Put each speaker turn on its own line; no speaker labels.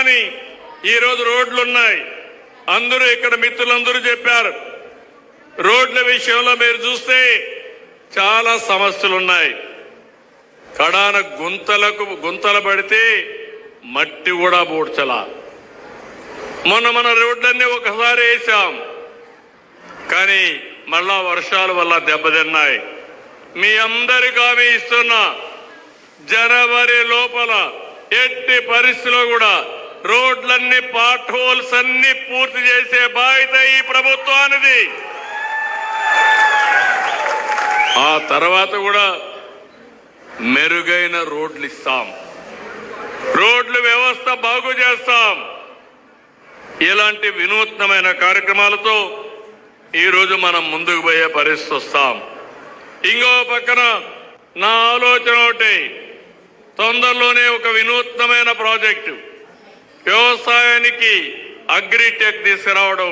కానీ ఈరోజు రోడ్లు ఉన్నాయి. అందరూ ఇక్కడ మిత్రులందరూ చెప్పారు. రోడ్ల విషయంలో మీరు చూస్తే చాలా సమస్యలు ఉన్నాయి. కడాన గుంతలకు గుంతలు పడితే మట్టి కూడా పూడ్చలా. మొన్న మన రోడ్లన్నీ ఒకసారి వేసాం. కానీ మళ్ళా వర్షాల వల్ల దెబ్బతిన్నాయి. మీ అందరికీ హామీ ఇస్తున్నా జనవరి లోపల ఎట్టి పరిస్థితిలో కూడా రోడ్లన్నీ పాట్ హోల్స్ అన్ని పూర్తి చేసే బాధ్యత ఈ ప్రభుత్వానిది. ఆ తర్వాత కూడా మెరుగైన రోడ్లు ఇస్తాం. రోడ్ల వ్యవస్థ బాగు చేస్తాం. ఇలాంటి వినూత్నమైన కార్యక్రమాలతో ఈరోజు మనం ముందుకు పోయే పరిస్థితి వస్తాం. ఇంకో పక్కన నా ఆలోచన ఒకటి. తొందరలోనే ఒక వినూత్నమైన ప్రాజెక్టు. వ్యవసాయానికి అగ్రిటెక్ తీసుకురావడం